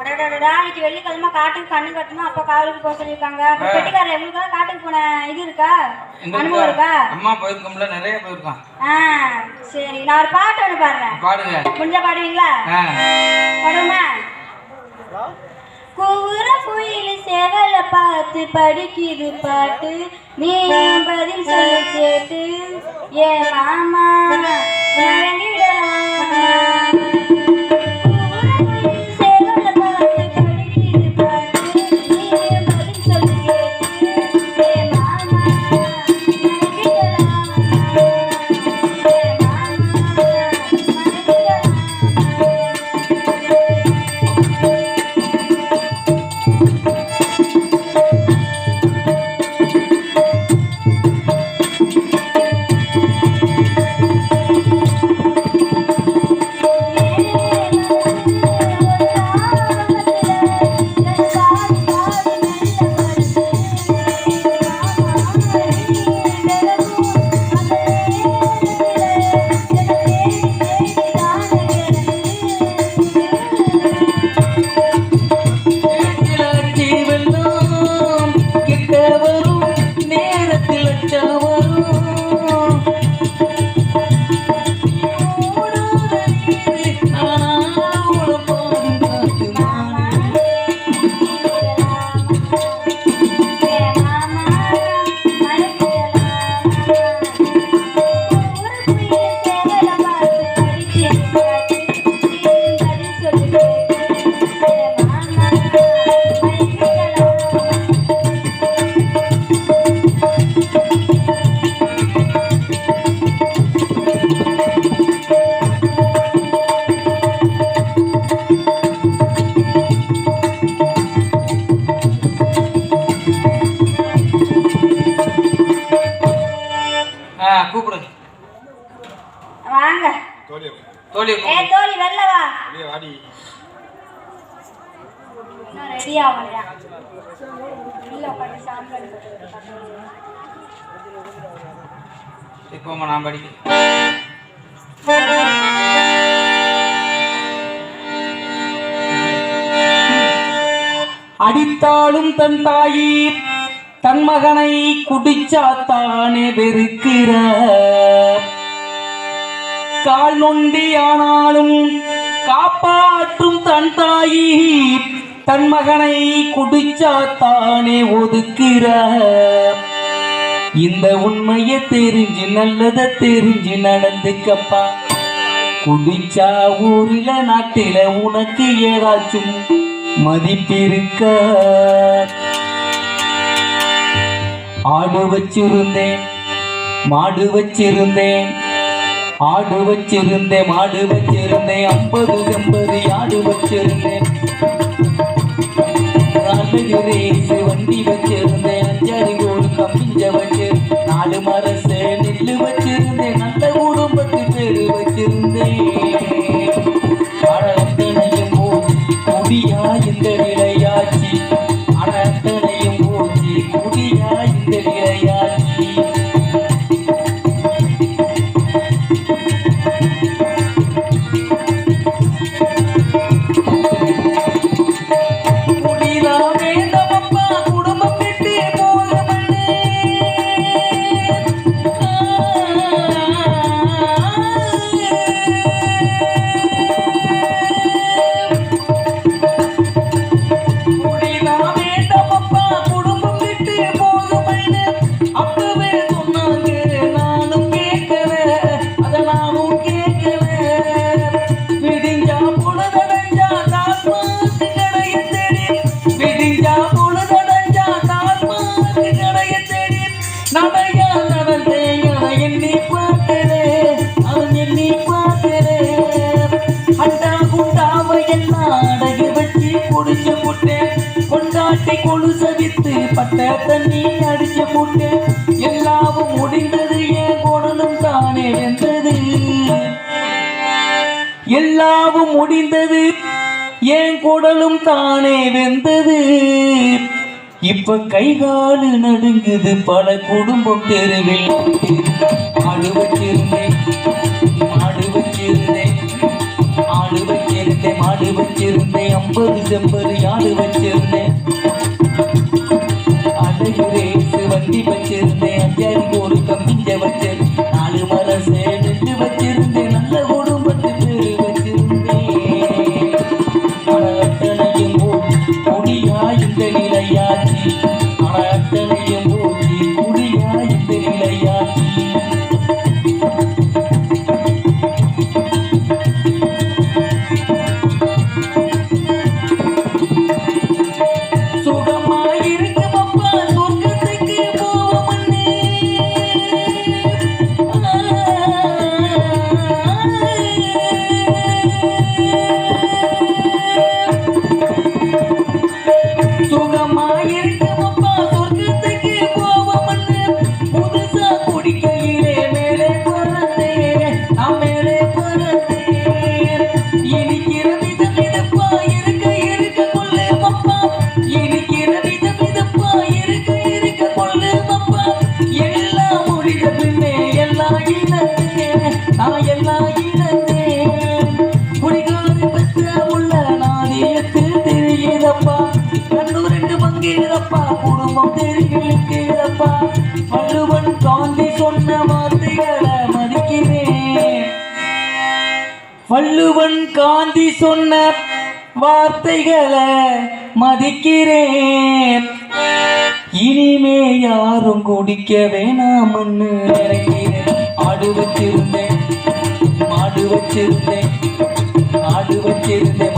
அடடடடா, இன்னைக்கு வெள்ளிக்கிழமை காட்டுக்கு கண்ணு கட்டணும் அப்ப காவலுக்கு போக சொல்லியிருக்காங்க. அப்ப பெட்டிக்காரர் காட்டுக்கு போன இது இருக்கா? அனுபவம் இருக்கா? அம்மா போயிருக்கோம்ல நிறைய போயிருக்கான் ஆ சரி. நான் ஒரு பாட்டு ஒன்று பாடுறேன். பாடுங்க. முடிஞ்சா பாடுவீங்களா? ஆ. கூவுற குயில் சேவல பார்த்து படிக்குது பாட்டு. நீ பதில் சொல்ல கேட்டு ஏ மாமா கூப்பிடு வாங்க. தோழி ஏ தோழி வெளில வா. வாடி. இன்னும் ரெடி ஆகலையா? இல்ல உட்காந்து சாம்பிள் இப்போம்மா நான் படிக்கிறேன் அடித்தாலும் தன் தாயி தன் மகனை குடிச்சாத்தானே வெறுக்கிற கால் நொண்டி ஆனாலும் காப்பாற்றும் தன் தாயி தன் மகனை குடிச்சாத்தானே ஒதுக்கிற இந்த உண்மையை தெரிஞ்சு நல்லத தெரிஞ்சு நடந்துக்கப்பா. குடிச்சா ஊரில நாட்டில உனக்கு ஏதாச்சும் மதிப்பிருக்க ஆடு வச்சிருந்தேன் மாடு வச்சிருந்தேன் ஆடு வச்சிருந்தேன் மாடு வச்சிருந்தேன் ஐம்பது எண்பது ஆடு வச்சிருந்தேன். ரேசு வண்டி வச்சிருந்தேன் அஞ்சாறு கோடு கம்பிஞ்ச வச்சு நாலு மரசு நெல்லு வச்சிருந்தேன் நல்ல குடும்பத்து பேரு வச்சிருந்தேன். கட்டி கொலுச வித்து பட்ட தண்ணி அடிச்ச புட்டு எல்லாவும் முடிந்தது ஏன் கோடலும் தானே வென்றது எல்லாவும் முடிந்தது ஏன் குடலும் தானே வெந்தது. இப்ப கைகாலு நடுங்குது பல குடும்பம் தெருவில். அழுவச்சிருந்தேன் ஆடு வச்சிருந்தேன். ஐம்பது செம்பரு ஆடு வச்சிருந்தேன்? அழகு ரேசு வண்டி வச்சிருந்தேன். ஐயா இழப்பா? குடும்பம் தெரிகளுக்கு இழப்பா வள்ளுவன் காந்தி சொன்ன வார்த்தைகளை மதிக்கிறேன். வள்ளுவன் காந்தி சொன்ன வார்த்தைகளை மதிக்கிறேன். இனிமே யாரும் குடிக்க வேணாம் நினைக்கிறேன். ஆடு வச்சிருந்தேன் மாடு வச்சிருந்தேன் ஆடு வச்சிருந்தேன்